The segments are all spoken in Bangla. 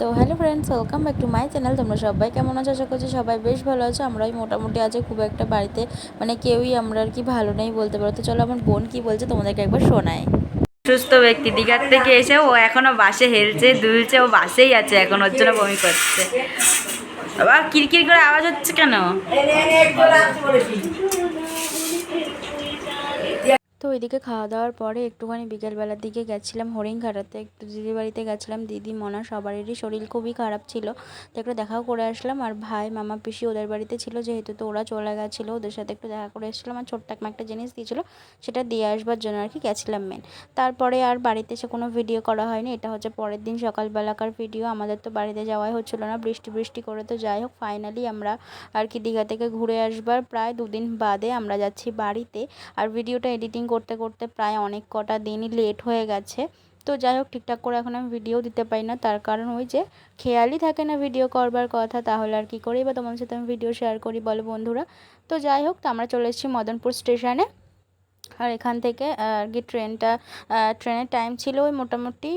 তো hello friends welcome back to my channel তোমরা সবাই কেমন আছো? আশা করছি সবাই বেশ ভালো আছো। আমরাই মোটামুটি আছে, খুব একটা বাড়িতে মানে কেউই আমরা আর কি ভালো নেই বলতে পারো। তো চলো আমার বোন কি বলছে তোমাদেরকে একবার শোনাই। সুস্থ ব্যক্তি, দীঘার থেকে এসে ও এখনও বাসে হেলছে, দুলছে, ও বাসেই আছে এখন, ওর জন্য বমি করছে। বাবা, কিরকির করে আওয়াজ হচ্ছে কেন? তো ওইদিকে খাওয়া দাওয়ার পরে একটুখানি বিকেলবেলার দিকে গেছিলাম হরিণঘাটাতে। একটু দিদির বাড়িতে গেছিলাম। দিদি, মনা সবারই শরীর খুবই খারাপ ছিল। তো একটু দেখাও করে আসলাম। আর ভাই, মামা, পিসি ওদের বাড়িতে ছিল যেহেতু তো ওরা চলে গেছিল। ওদের সাথে একটু দেখা করে এসেছিলাম। আর ছোট্ট একটা জিনিস দিয়েছিলো, সেটা দিয়ে আসবার জন্য আর কি গেছিলাম মেন তারপরে আর বাড়িতে এসে কোনো ভিডিও করা হয়নি। এটা হচ্ছে পরের দিন সকালবেলাকার ভিডিও আমাদের তো বাড়িতে যাওয়াই হচ্ছিল না। বৃষ্টি বৃষ্টি করে তো যাই হোক ফাইনালি আমরা আর কি দীঘা থেকে ঘুরে আসবার প্রায় দুদিন বাদে আমরা যাচ্ছি বাড়িতে। আর ভিডিওটা এডিটিং করতে করতে প্রায় অনেক কটা দিনই লেট হয়ে গেছে। তো যাই হোক ঠিকঠাক করে এখন আমি ভিডিও দিতে পারি না। তার কারণ ওই যে খেয়ালই থাকে না ভিডিও করবার কথা, তাহলে আর কি করি? বা তোমার সাথে আমি ভিডিও শেয়ার করি বলো বন্ধুরা। তো যাই হোক তো আমরা চলে এসেছি মদনপুর স্টেশনে আর এখান থেকে আর কি ট্রেনটা ট্রেনের টাইম ছিল ওই মোটামুটি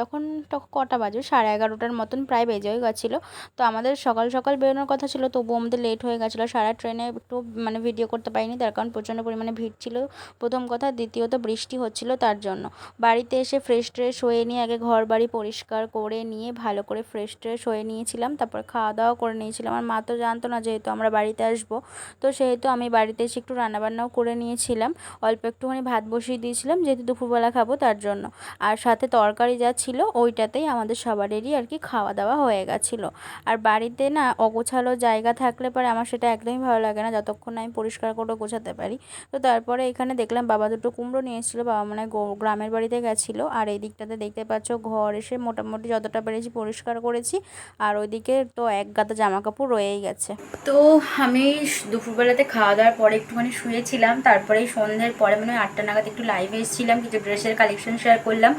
তখন তখন কটা বাজে? সাড়ে এগারোটার মতন প্রায় বেজে গেছিল। তো আমাদের সকাল সকাল বেরোনোর কথা ছিল, তবুও আমাদের লেট হয়ে গেছিল। সারা ট্রেনে একটু মানে ভিডিও করতে পারিনি, তার কারণ প্রচণ্ড পরিমাণে ভিড় ছিল। প্রথম কথা, দ্বিতীয়ত বৃষ্টি হচ্ছিল তার জন্য। বাড়িতে এসে ফ্রেশ ট্রেশ হয়ে নিয়ে আগে ঘর বাড়ি পরিষ্কার করে নিয়ে, ভালো করে ফ্রেশ ট্রেশ হয়ে নিয়েছিলাম। তারপর খাওয়া দাওয়া করে নিয়েছিলাম। আর মা তো জানতো না, যেহেতু আমরা বাড়িতে আসব, তো সেহেতু আমি বাড়িতে এসে একটু রান্নাবান্নাও করে নিয়েছিলাম। অল্প একটুখানি ভাত বসিয়ে দিয়েছিলাম, যেহেতু দুপুরবেলা খাব তার জন্য। আর সাথে তরকারি যা ছিল, ওইটাতেই আমাদের সবারেরই আর কি খাওয়া দাওয়া হয়ে গেছিল। আর বাড়িতে না অগোছালো জায়গা থাকলে পরে আমার সেটা একদমই ভালো লাগে না, যতক্ষণ আমি পরিষ্কার করে গোছাতে পারি। তো তারপরে এখানে দেখলাম বাবা দুটো কুমড়ো নিয়ে এসেছিল, বাবা মানে গ্রামের বাড়িতে গেছিল। আর এই দিকটাতে দেখতে পাচ্ছ ঘর এসে মোটামুটি যতটা পেরেছি পরিষ্কার করেছি। আর ওইদিকে তো এক গাদা জামা কাপড় রয়েই গেছে। তো আমি দুপুরবেলাতে খাওয়া দাওয়ার পরে একটুখানি শুয়েছিলাম তারপরে সন্ধ্যের পরে মানে আটটা নাগাদ একটু লাইভে এসেছিলাম, কিছু ড্রেসের কালেকশন শেয়ার করলাম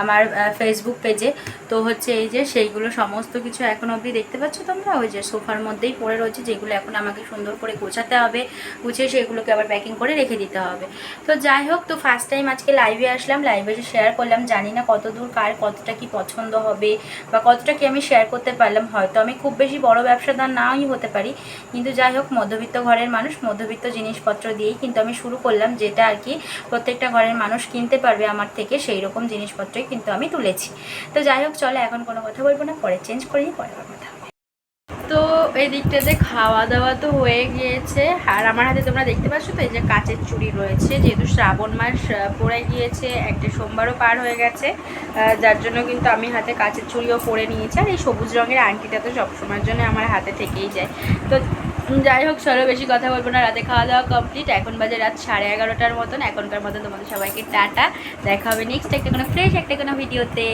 আমার ফেসবুক পেজে তো হচ্ছে এই যে সেইগুলো সমস্ত কিছু এখন অবধি দেখতে পাচ্ছ তোমরা? ওই যে সোফার মধ্যেই পড়ে রয়েছে, যেগুলো এখন আমাকে সুন্দর করে গোছাতে হবে, গুছিয়ে সেগুলোকে আবার প্যাকিং করে রেখে দিতে হবে। তো যাই হোক, তো ফার্স্ট টাইম আজকে লাইভে আসলাম লাইভে এসে শেয়ার করলাম। জানি না কত দূর, কার কতটা কি পছন্দ হবে বা কতটা কি আমি শেয়ার করতে পারলাম। হয়তো আমি খুব বেশি বড় ব্যবসাদার নাই হতে পারি। কিন্তু যাই হোক, মধ্যবিত্ত ঘরের মানুষ, মধ্যবিত্ত জিনিসপত্র দিয়েই কিন্তু আমি শুরু করলাম, যেটা আর কি প্রত্যেকটা ঘরের মানুষ কিনতে পারবে আমার থেকে সেই রকম জিনিসপত্রই কিন্তু আমি তুলেছি। তো যাই হোক, চলে, এখন কোনো কথা বলব না, পরে চেঞ্জ করে নিই পরে কথা তো এই দিকটাতে খাওয়া দাওয়া তো হয়ে গিয়েছে, আর আমার হাতে তোমরা দেখতে পাচ্ছ তো এই যে কাঁচের চুড়ি রয়েছে, যেহেতু শ্রাবণ মাস পড়ে গিয়েছে, একটা সোমবারও পার হয়ে গেছে যার জন্য কিন্তু আমি হাতে কাঁচের চুড়িও পরে নিয়েছি, আর এই সবুজ রঙের আংটিটা তো সবসময়ের জন্য আমার হাতে থেকেই যায়। তো যাই হোক, চলো, বেশি কথা বলব না। রাতে খাওয়া দাওয়া কমপ্লিট এখন বাজে রাত সাড়ে এগারোটার মতন। এখনকার মতন তোমাদের সবাইকে টাটা। দেখা হবে নেক্সট একটা কোনো ফ্রেশ একটা কোনো ভিডিওতে